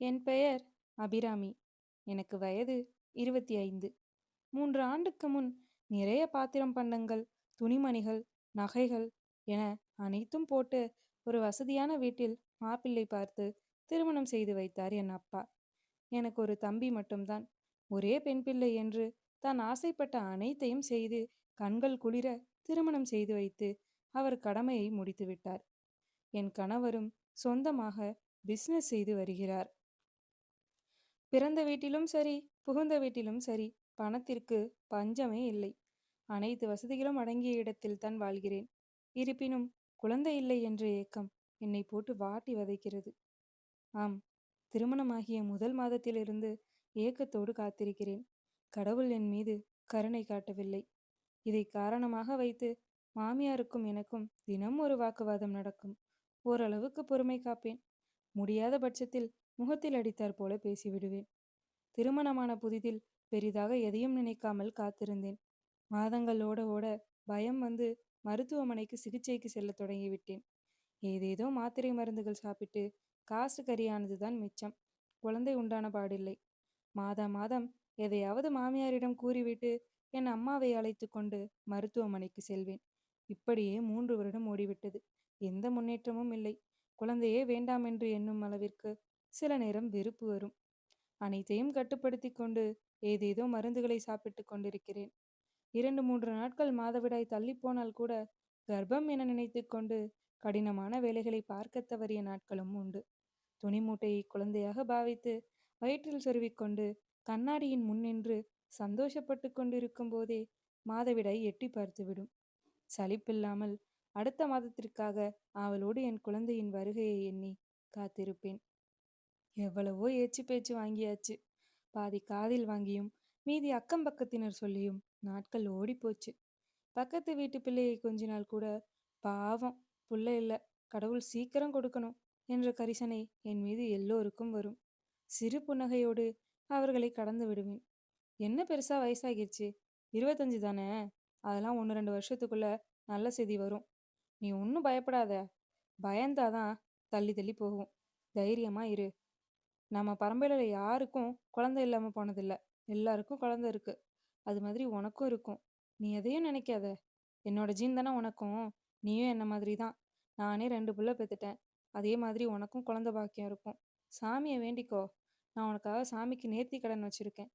என் பெயர் அபிராமி. எனக்கு வயது இருபத்தி ஐந்து மூன்று ஆண்டுக்கு முன் நிறைய பாத்திரம் பண்டங்கள் துணிமணிகள் நகைகள் என அனைத்தும் போட்டு ஒரு வசதியான வீட்டில் மாப்பிள்ளை பார்த்து திருமணம் செய்து வைத்தார் என் அப்பா. எனக்கு ஒரு தம்பி மட்டும்தான். ஒரே பெண் பிள்ளை என்று தான் ஆசைப்பட்ட அனைத்தையும் செய்து கண்கள் குளிர திருமணம் செய்து வைத்து அவர் கடமையை முடித்து விட்டார் என் கணவரும் சொந்தமாக பிசினஸ் செய்து வருகிறார். பிறந்த வீட்டிலும் சரி புகுந்த வீட்டிலும் சரி பணத்திற்கு பஞ்சமே இல்லை. அனைத்து வசதிகளும் அடங்கிய இடத்தில் தான் வாழ்கிறேன். இருப்பினும் குழந்தை இல்லை என்ற ஏக்கம் என்னை போட்டு வாட்டி வதைக்கிறது. ஆம் திருமணமாகிய முதல் மாதத்திலிருந்து ஏக்கத்தோடு காத்திருக்கிறேன். கடவுள் என் மீது கருணை காட்டவில்லை. இதை காரணமாக வைத்து மாமியாருக்கும் எனக்கும் தினம் ஒரு வாக்குவாதம் நடக்கும். ஓரளவுக்கு பொறுமை காப்பேன். முடியாத பட்சத்தில் முகத்தில் அடித்தார் போல பேசிவிடுவேன் திருமணமான புதிதில் பெரிதாக எதையும் நினைக்காமல் காத்திருந்தேன். மாதங்கள் ஓட ஓட பயம் வந்து மருத்துவமனைக்கு சிகிச்சைக்கு செல்ல தொடங்கிவிட்டேன். ஏதேதோ மாத்திரை மருந்துகள் சாப்பிட்டு காசு கரியானதுதான் மிச்சம். குழந்தை உண்டான பாடில்லை. மாதா மாதம் எதையாவது மாமியாரிடம் கூறிவிட்டு என் அம்மாவை அழைத்து கொண்டு மருத்துவமனைக்கு செல்வேன். இப்படியே மூன்று வருடம் ஓடிவிட்டது. எந்த முன்னேற்றமும் இல்லை. குழந்தையே வேண்டாம் என்று எண்ணும் அளவிற்கு சில நேரம் வெறுப்பு வரும். அனைத்தையும் கட்டுப்படுத்தி கொண்டு ஏதேதோ மருந்துகளை சாப்பிட்டு கொண்டிருக்கிறேன். இரண்டு மூன்று நாட்கள் மாதவிடாய் தள்ளி போனால் கூட கர்ப்பம் என நினைத்து கொண்டு கடினமான வேலைகளை பார்க்க தவறிய நாட்களும் உண்டு. துணி மூட்டையை குழந்தையாக பாவித்து வயிற்றில் சொருவிக்கொண்டு கண்ணாடியின் முன் நின்று சந்தோஷப்பட்டு கொண்டிருக்கும் போதே மாதவிடாய் எட்டி பார்த்துவிடும் சலிப்பில்லாமல் அடுத்த மாதத்திற்காக அவளோடு என் குழந்தையின் வருகையை எண்ணி காத்திருப்பேன். எவ்வளவோ ஏச்சு பேச்சு வாங்கியாச்சு. பாதி காதில் வாங்கியும் மீதி அக்கம் பக்கத்தினர் சொல்லியும் நாட்கள் ஓடிப்போச்சு. பக்கத்து வீட்டு பிள்ளையை கொஞ்ச நாள் கூட பாவம் புள்ள இல்லை கடவுள் சீக்கிரம் கொடுக்கணும் என்ற கரிசனை என் மீது எல்லோருக்கும் வரும். சிறு புன்னகையோடு அவர்களை கடந்து விடுவேன். என்ன பெருசா வயசாகிருச்சு? இருபத்தஞ்சு தானே? அதெல்லாம் ஒன்று ரெண்டு வருஷத்துக்குள்ள நல்ல செய்தி வரும். நீ ஒன்றும் பயப்படாத. பயந்தாதான் தள்ளி தள்ளி போகும். தைரியமா இரு. நம்ம பரம்பரையில யாருக்கும் குழந்தை இல்லாம போனதில்ல. எல்லாருக்கும் குழந்தை இருக்கு. அது மாதிரி உனக்கும் இருக்கும். நீ எதையும் நினைக்காத. என்னோட ஜீன் தானே உனக்கும். நீயும் என்ன மாதிரி தான். நானே ரெண்டு புள்ள பெத்துட்டேன். அதே மாதிரி உனக்கும் குழந்தை பாக்கியம் இருக்கும். சாமியை வேண்டிக்கோ. நான் உனக்காக சாமிக்கு நேர்த்தி கடன் வச்சிருக்கேன்.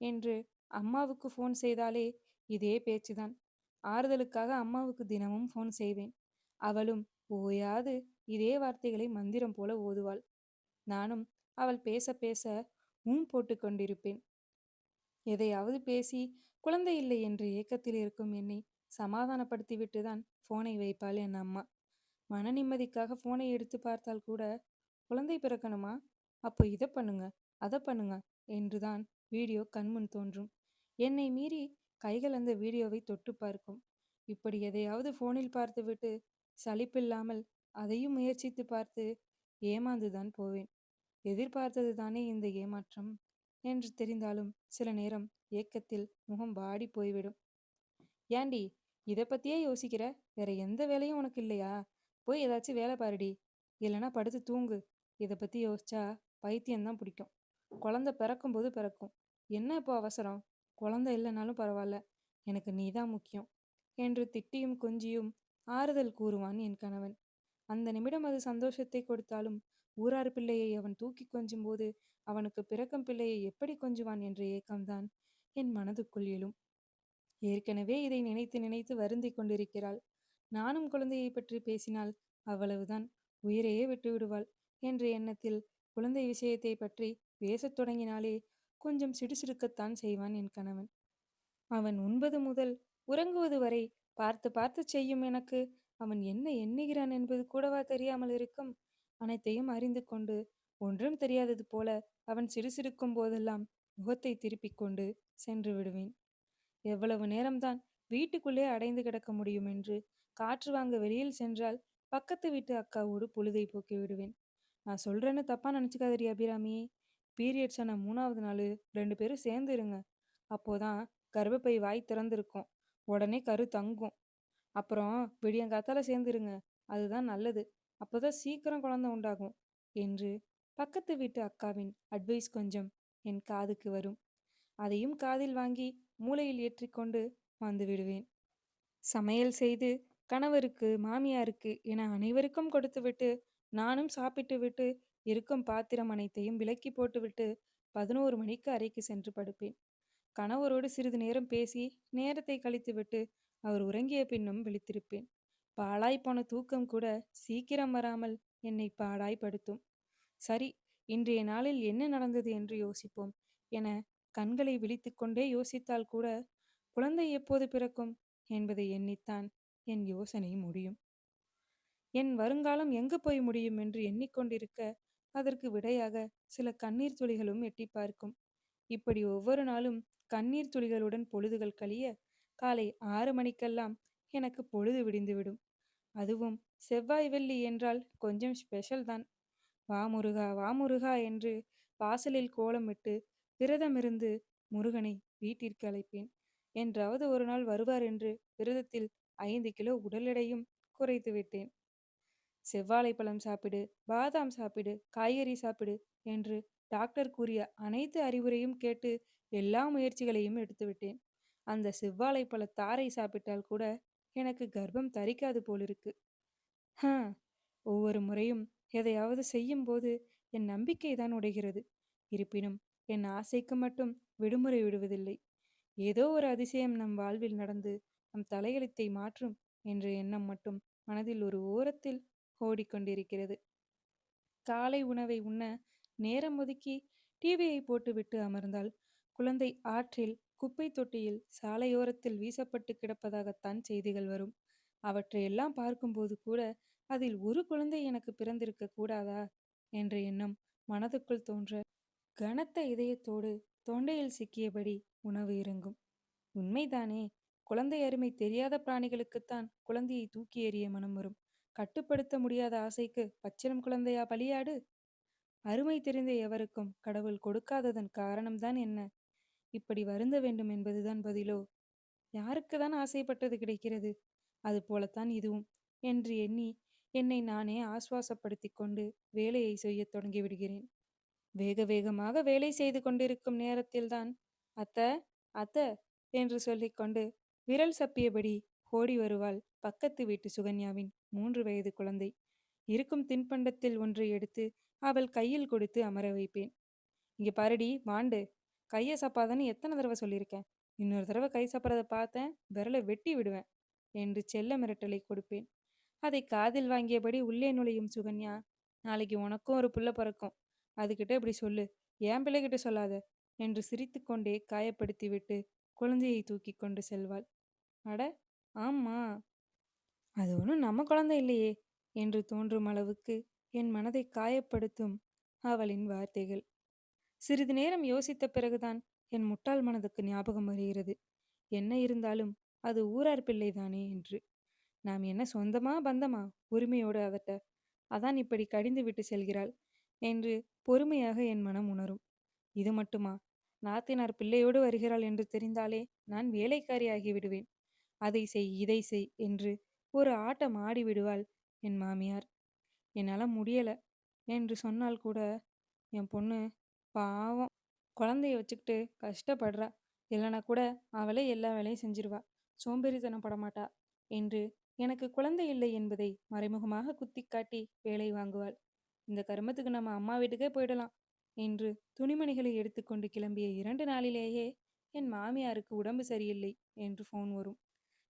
என்று அம்மாவுக்கு ஃபோன் செய்தாலே இதே பேச்சுதான் ஆறுதலுக்காக அம்மாவுக்கு தினமும் ஃபோன் செய்வேன். அவளும் ஓயாது இதே வார்த்தைகளை மந்திரம் போல ஓதுவாள். நானும் அவள் பேச பேச ஊன் போட்டு கொண்டிருப்பேன். எதையாவது பேசி குழந்தை இல்லை என்ற ஏக்கத்தில் இருக்கும் என்னை சமாதானப்படுத்திவிட்டு தான் ஃபோனை வைப்பாள் என் அம்மா. மன நிம்மதிக்காக ஃபோனை எடுத்து பார்த்தால் கூட குழந்தை பிறக்கணுமா? அப்போ இதை பண்ணுங்க அதை பண்ணுங்க என்றுதான் வீடியோ கண்முன் தோன்றும். என்னை மீறி கைகள் அந்த வீடியோவை தொட்டு பார்க்கும். இப்படி எதையாவது ஃபோனில் பார்த்துவிட்டு சலிப்பில்லாமல் அதையும் முயற்சித்து பார்த்து ஏமாந்துதான் போவேன். எதிர்பார்த்தது தானே இந்த ஏமாற்றம்? என்று தெரிந்தாலும் சில நேரம் ஏக்கத்தில் முகம் வாடி போய்விடும். ஏண்டி இதை பத்தியே யோசிக்கிற? வேற எந்த வேலையும் உனக்கு இல்லையா? போய் ஏதாச்சும் வேலை பாருடி. இல்லைன்னா படுத்து தூங்கு. இதை பத்தி யோசிச்சா பைத்தியம்தான் பிடிக்கும். குழந்தை பிறக்கும்போது பிறக்கும். என்ன இப்போ அவசரம்? குழந்தை இல்லைனாலும் பரவாயில்ல. எனக்கு நீ தான் முக்கியம் என்று திட்டியும் கொஞ்சியும் ஆறுதல் கூறுவான் என் கணவன். அந்த நிமிடம் அது சந்தோஷத்தை கொடுத்தாலும் ஊரார் பிள்ளையை அவன் தூக்கி கொஞ்சும் போது அவனுக்கு பிறக்கும் பிள்ளையை எப்படி கொஞ்சுவான்? என்ற ஏக்கம்தான் என் மனதுக்குள் எழும். ஏற்கனவே இதை நினைத்து நினைத்து வருந்தி கொண்டிருக்கிறாள். நானும் குழந்தையை பற்றி பேசினால் அவ்வளவுதான். உயிரையே விட்டு விடுவாள் என்ற எண்ணத்தில் குழந்தை விஷயத்தை பற்றி பேசத் தொடங்கினாலே கொஞ்சம் சிடுசிடுக்கத்தான் செய்வான் என் கணவன். அவன் உண்பது முதல் உறங்குவது வரை பார்த்து பார்த்து செய்யும் எனக்கு அவன் என்ன எண்ணுகிறான் என்பது கூடவா தெரியாமல் இருக்கும்? அனைத்தையும் அறிந்து கொண்டு ஒன்றும் தெரியாதது போல அவன் சிறுசிறுக்கும் போதெல்லாம் முகத்தை திருப்பிக் கொண்டு சென்று விடுவேன். எவ்வளவு நேரம்தான் வீட்டுக்குள்ளே அடைந்து கிடக்க முடியும் என்று காற்று வாங்க வெளியில் சென்றால் பக்கத்து வீட்டு அக்காவோடு பொழுதை போக்கி விடுவேன். நான் சொல்றேன்னு தப்பா நினச்சிக்காதடி அபிராமி. பீரியட்ஸ் ஆன மூணாவது நாள் ரெண்டு பேரும் சேர்ந்து இருங்க. அப்போதான் கர்ப்பப்பை வாய் திறந்திருக்கும். உடனே கரு தங்கும். அப்புறம் விடியங்காத்தால சேர்ந்துருங்க அதுதான் நல்லது. அப்போதான் சீக்கிரம் குழந்தை உண்டாகும் என்று பக்கத்து வீட்டு அக்காவின் அட்வைஸ் கொஞ்சம் என் காதுக்கு வரும். அதையும் காதில் வாங்கி மூளையில் ஏற்றிக்கொண்டு வந்து விடுவேன். சமையல் செய்து கணவருக்கு மாமியாருக்கு என அனைவருக்கும் கொடுத்துவிட்டு நானும் சாப்பிட்டு விட்டு இருக்கும் பாத்திரம் அனைத்தையும் விலக்கி போட்டுவிட்டு பதினோரு மணிக்கு அறைக்கு சென்று படுப்பேன். கணவரோடு சிறிது நேரம் பேசி நேரத்தை கழித்துவிட்டு அவர் உறங்கிய பின்னும் விழித்திருப்பேன். பாழாய் போன தூக்கம் கூட சீக்கிரம் வராமல் என்னை பாடாய்படுத்தும் சரி இன்றைய நாளில் என்ன நடந்தது என்று யோசிப்போம் என கண்களை விழித்துக்கொண்டே யோசித்தால் கூட குழந்தை எப்போது பிறக்கும் என்பதை எண்ணித்தான் என் யோசனை முடியும். என் வருங்காலம் எங்கு போய் முடியும் என்று எண்ணிக்கொண்டிருக்க அதற்கு விடையாக சில கண்ணீர் துளிகளும் எட்டி பார்க்கும். இப்படி ஒவ்வொரு நாளும் கண்ணீர் துளிகளுடன் பொழுதுகள் கழிய காலை ஆறு மணிக்கெல்லாம் எனக்கு பொழுது விடிந்துவிடும் அதுவும் செவ்வாய் வெள்ளி என்றால் கொஞ்சம் ஸ்பெஷல் தான். வா முருகா வா முருகா என்று வாசலில் கோலமிட்டு விரதமிருந்து முருகனை வீட்டிற்கு அழைப்பேன். என்றாவது ஒரு நாள் வருவார் என்று விரதத்தில் ஐந்து கிலோ உடல் எடையும் குறைத்து விட்டேன். செவ்வாழை பழம் சாப்பிடு பாதாம் சாப்பிடு காய்கறி சாப்பிடு என்று டாக்டர் கூறிய அனைத்து அறிவுரையும் கேட்டு எல்லா முயற்சிகளையும் எடுத்துவிட்டேன் அந்த செவ்வாழை பழ தாரை சாப்பிட்டால் கூட எனக்கு கர்ப்பம் தரிக்காது போலிருக்கு ஹ ஒவ்வொரு முறையும் எதையாவது செய்யும் போது என் நம்பிக்கை தான் உடைகிறது. இருப்பினும் என் ஆசைக்கு மட்டும் விடுமுறை விடுவதில்லை. ஏதோ ஒரு அதிசயம் நம் வாழ்வில் நடந்து நம் தலையெழுத்தை மாற்றும் என்ற எண்ணம் மட்டும் மனதில் ஒரு ஓரத்தில் ஓடிக்கொண்டிருக்கிறது. காலை உணவை உண்ண நேரம் ஒதுக்கி டிவியை போட்டுவிட்டு அமர்ந்தால் குழந்தை ஆற்றில் குப்பை தொட்டியில் சாலையோரத்தில் வீசப்பட்டு கிடப்பதாகத்தான் செய்திகள் வரும். அவற்றையெல்லாம் பார்க்கும்போது கூட அதில் ஒரு குழந்தை எனக்கு பிறந்திருக்க கூடாதா? என்ற எண்ணம் மனதுக்குள் தோன்ற கனத்த இதயத்தோடு தொண்டையில் சிக்கியபடி உணவு இறங்கும். உண்மைதானே குழந்தை அருமை தெரியாத பிராணிகளுக்குத்தான் குழந்தையை தூக்கி எறிய மனம் வரும். கட்டுப்படுத்த முடியாத ஆசைக்கு பச்சிலம் குழந்தையா பலியாடு? அருமை தெரிந்த எவருக்கும் கடவுள் கொடுக்காததன் காரணம்தான் என்ன? இப்படி வருந்த வேண்டும் என்பதுதான் பதிலோ? யாருக்கு தான் ஆசைப்பட்டது கிடைக்கிறது? அது போலத்தான் இதுவும். என்று எண்ணி என்னை நானே ஆஸ்வாசப்படுத்திக் கொண்டு வேலையை செய்யத் தொடங்கி விடுகிறேன். வேக வேகமாக வேலை செய்து கொண்டிருக்கும் நேரத்தில்தான் அத்த அத்த என்று சொல்லிக்கொண்டு விரல் சப்பியபடி ஓடி வருவாள் பக்கத்து வீட்டு சுகன்யாவின் மூன்று வயது குழந்தை. இருக்கும் தின்பண்டத்தில் ஒன்றை எடுத்து அவள் கையில் கொடுத்து அமர வைப்பேன். இங்க பாருடி மாண்டு. கையை சாப்பாதன்னு எத்தனை தடவை சொல்லியிருக்கேன். இன்னொரு தடவை கை சாப்பிட்றத பார்த்தேன் விரலை வெட்டி விடுவேன் என்று செல்ல மிரட்டலை கொடுப்பேன். அதை காதில் வாங்கியபடி உள்ளே நுழையும் சுகன்யா நாளைக்கு உனக்கும் ஒரு புள்ள பிறக்கும். அதுகிட்ட இப்படி சொல்லு. ஏன் பிள்ளைகிட்ட சொல்லாத என்று சிரித்துக்கொண்டே காயப்படுத்திவிட்டு குழந்தையை தூக்கி கொண்டு செல்வாள். அட ஆமா அது ஒன்றும் நம்ம குழந்தை இல்லையே என்று தோன்றும் அளவுக்கு என் மனதை காயப்படுத்தும் அவளின் வார்த்தைகள். சிறிது நேரம் யோசித்த பிறகுதான் என் முட்டாள் மனதுக்கு ஞாபகம் வருகிறது. என்ன இருந்தாலும் அது ஊரார் பிள்ளைதானே என்று. நாம் என்ன சொந்தமா பந்தமா? உரிமையோடு அவட்ட அதான் இப்படி கடிந்து விட்டு செல்கிறாள் என்று பொறுமையாக என் மனம் உணரும். இது மட்டுமா? நாத்தினார் பிள்ளையோடு வருகிறாள் என்று தெரிந்தாலே நான் வேலைக்காரியாகி விடுவேன். அதை செய் இதை செய் என்று ஒரு ஆட்டம் ஆடி விடுவாள் என் மாமியார். என்னால் முடியலை என்று சொன்னால் கூட என் பொண்ணு பாவம். குழந்தைய வச்சுக்கிட்டு கஷ்டப்படுறா. இல்லைனா கூட அவளே எல்லா வேலையும் செஞ்சிருவா. சோம்பேறித்தனம் படமாட்டா என்று எனக்கு குழந்தை இல்லை என்பதை மறைமுகமாக குத்தி காட்டி வேலை வாங்குவாள். இந்த கருமத்துக்கு நம்ம அம்மா வீட்டுக்கே போயிடலாம் என்று துணிமணிகளை எடுத்துக்கொண்டு கிளம்பிய இரண்டு நாளிலேயே என் மாமியாருக்கு உடம்பு சரியில்லை என்று ஃபோன் வரும்.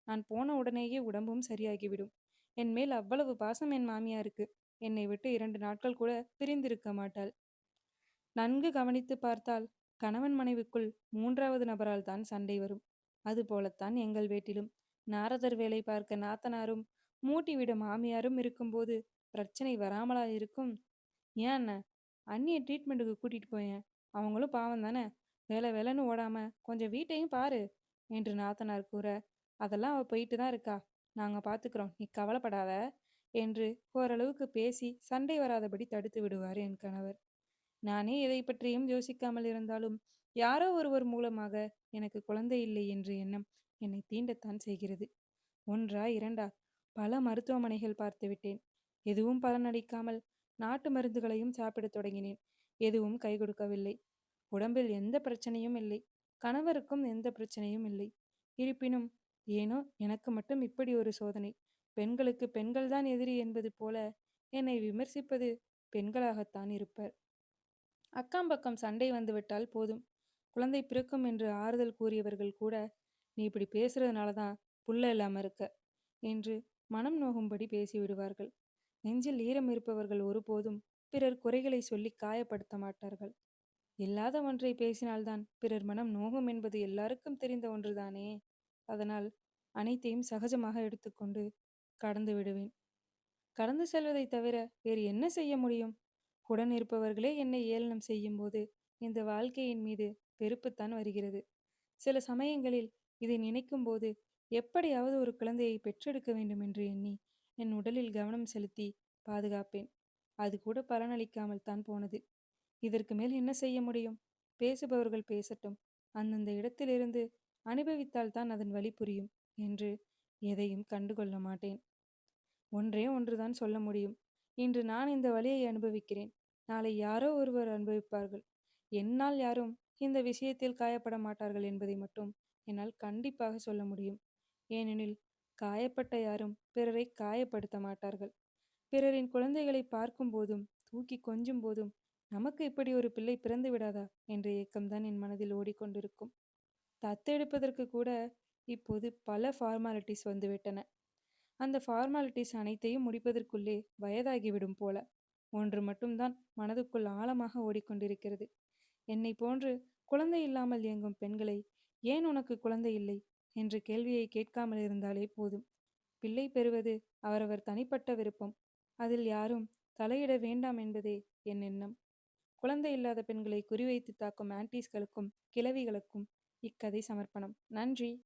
நான் போன உடனேயே உடம்பும் சரியாகிவிடும். என் மேல் அவ்வளவு பாசம் என் மாமியாருக்கு. என்னை விட்டு இரண்டு நாட்கள் கூட பிரிந்திருக்க மாட்டாள். நன்கு கவனித்து பார்த்தால் கணவன் மனைவிக்குள் மூன்றாவது நபரால் தான் சண்டை வரும். அதுபோலத்தான் எங்கள் வீட்டிலும். நாரதர் வேலை பார்க்க நாத்தனாரும் மூட்டிவிட மாமியாரும் இருக்கும்போது பிரச்சனை வராமலா இருக்கும். ஏன் அண்ணா? அண்ணியை ட்ரீட்மெண்ட்டுக்கு கூட்டிட்டு போயேன். அவங்களும் பாவம் தானே? வேலை வேலைன்னு ஓடாம கொஞ்சம் வீட்டையும் பாரு என்று நாத்தனார் கூற அதெல்லாம் அவள் போயிட்டு தான் இருக்கா. நாங்கள் பார்த்துக்குறோம் நீ கவலைப்படாத என்று ஓரளவுக்கு பேசி சண்டை வராதபடி தடுத்து விடுவார் என் கணவர். நானே எதை பற்றியும் யோசிக்காமல் இருந்தாலும் யாரோ ஒருவர் மூலமாக எனக்கு குழந்தை இல்லை என்ற எண்ணம் என்னை தீண்டத்தான் செய்கிறது. ஒன்றா இரண்டா? பல மருத்துவமனைகள் பார்த்துவிட்டேன் எதுவும் பலனளிக்காமல் நாட்டு மருந்துகளையும் சாப்பிடத் தொடங்கினேன். எதுவும் கை கொடுக்கவில்லை. உடம்பில் எந்த பிரச்சனையும் இல்லை. கணவருக்கும் எந்த பிரச்சனையும் இல்லை. இருப்பினும் ஏனோ எனக்கு மட்டும் இப்படி ஒரு சோதனை. பெண்களுக்கு பெண்கள்தான் எதிரி என்பது போல என்னை விமர்சிப்பது பெண்களாகத்தான் இருப்பர். அக்கம் பக்கம் சண்டை வந்துவிட்டால் போதும். குழந்தை பிறக்கும் என்று ஆறுதல் கூறியவர்கள் கூட நீ இப்படி பேசுறதுனால தான் புல்ல இல்லாம இருக்க என்று மனம் நோகும்படி பேசிவிடுவார்கள். நெஞ்சில் ஈரம் இருப்பவர்கள் ஒருபோதும் பிறர் குறைகளை சொல்லி காயப்படுத்த மாட்டார்கள். இல்லாத ஒன்றை பேசினால்தான் பிறர் மனம் நோகும் என்பது எல்லாருக்கும் தெரிந்த ஒன்றுதானே? அதனால் அனைத்தையும் சகஜமாக எடுத்துக்கொண்டு கடந்து விடுவேன். கடந்து செல்வதை தவிர வேறு என்ன செய்ய முடியும்? உடன் இருப்பவர்களே என்னை ஏளனம் செய்யும் போது இந்த வாழ்க்கையின் மீது வெறுப்புத்தான் வருகிறது. சில சமயங்களில் இதை நினைக்கும் போது எப்படியாவது ஒரு குழந்தையை பெற்றெடுக்க வேண்டும் என்று எண்ணி என் உடலில் கவனம் செலுத்தி பாதுகாப்பேன். அது கூட பலனளிக்காமல் தான் போனது. இதற்கு மேல் என்ன செய்ய முடியும்? பேசுபவர்கள் பேசட்டும். அந்தந்த இடத்திலிருந்து அனுபவித்தால் தான் அதன் வழி புரியும் என்று எதையும் கண்டுகொள்ள மாட்டேன். ஒன்றே ஒன்றுதான் சொல்ல முடியும். இன்று நான் இந்த வழியை அனுபவிக்கிறேன். நாளை யாரோ ஒருவர் அனுபவிப்பார்கள். என்னால் யாரும் இந்த விஷயத்தில் காயப்பட மாட்டார்கள் என்பதை மட்டும் என்னால் கண்டிப்பாக சொல்ல முடியும். ஏனெனில் காயப்பட்ட யாரும் பிறரை காயப்படுத்த மாட்டார்கள். பிறரின் குழந்தைகளை பார்க்கும் போதும் தூக்கி கொஞ்சும் போதும் நமக்கு இப்படி ஒரு பிள்ளை பிறந்து விடாதா என்ற ஏக்கம்தான் என் மனதில் ஓடிக்கொண்டிருக்கும். தத்தெடுப்பதற்கு கூட இப்போது பல ஃபார்மாலிட்டிஸ் வந்துவிட்டன. அந்த ஃபார்மாலிட்டிஸ் அனைத்தையும் முடிப்பதற்குள்ளே வயதாகிவிடும் போல. ஒன்று மட்டும்தான் மனதுக்குள் ஆழமாக ஓடிக்கொண்டிருக்கிறது. என்னை போன்று குழந்தை இல்லாமல் இயங்கும் பெண்களை ஏன் உனக்கு குழந்தை இல்லை? என்ற கேள்வியை கேட்காமல் இருந்தாலே போதும். பிள்ளை பெறுவது அவரவர் தனிப்பட்ட விருப்பம். அதில் யாரும் தலையிட வேண்டாம் என்பதே என் எண்ணம். குழந்தை இல்லாத பெண்களை குறிவைத்து தாக்கும் ஆன்டிஸ்களுக்கும் கிளவிகளுக்கும் இக்கதை சமர்ப்பணம். நன்றி.